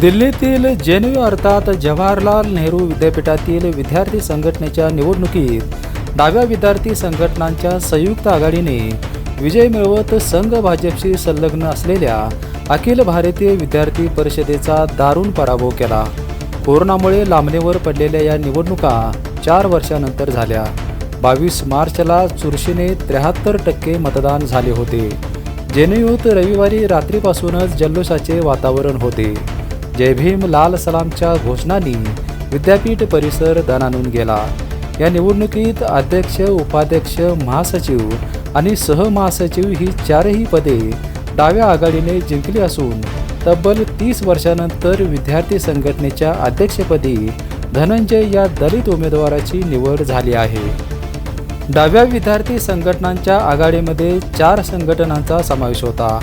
दिल्लीतील जेएनयू अर्थात जवाहरलाल नेहरू विद्यापीठातील विद्यार्थी संघटनेच्या निवडणुकीत डाव्या विद्यार्थी संघटनांच्या संयुक्त आघाडीने विजय मिळवत संघ भाजपशी संलग्न असलेल्या अखिल भारतीय विद्यार्थी परिषदेचा दारुण पराभव केला. कोरोनामुळे लांबणीवर पडलेल्या या निवडणुका चार वर्षानंतर झाल्या. बावीस मार्चला चुरशीने त्र्याहत्तर टक्के मतदान झाले होते. जेएनयूत रविवारी रात्रीपासूनच जल्लोषाचे वातावरण होते. जय भीम लाल सलामच्या घोषणांनी विद्यापीठ परिसर दणानून गेला. या निवडणुकीत अध्यक्ष उपाध्यक्ष महासचिव आणि सहमहासचिव ही चारही पदे डाव्या आघाडीने जिंकली असून तब्बल तीस वर्षानंतर विद्यार्थी संघटनेच्या अध्यक्षपदी धनंजय या दलित उमेदवाराची निवड झाली आहे. डाव्या विद्यार्थी संघटनांच्या आघाडीमध्ये चार संघटनांचा समावेश होता.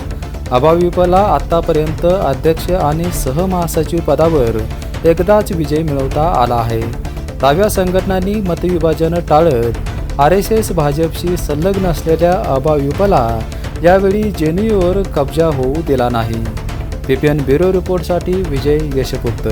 अभाविपला आत्तापर्यंत अध्यक्ष आणि सहमहासचिव पदावर एकदाच विजय मिळवता आला आहे. डाव्या संघटनांनी मतविभाजन टाळत आर एस एस भाजपशी संलग्न असलेल्या अभाविपला यावेळी जेएनयूवर कब्जा होऊ दिला नाही. पीपीएन ब्युरो रिपोर्टसाठी विजय यशपुत्र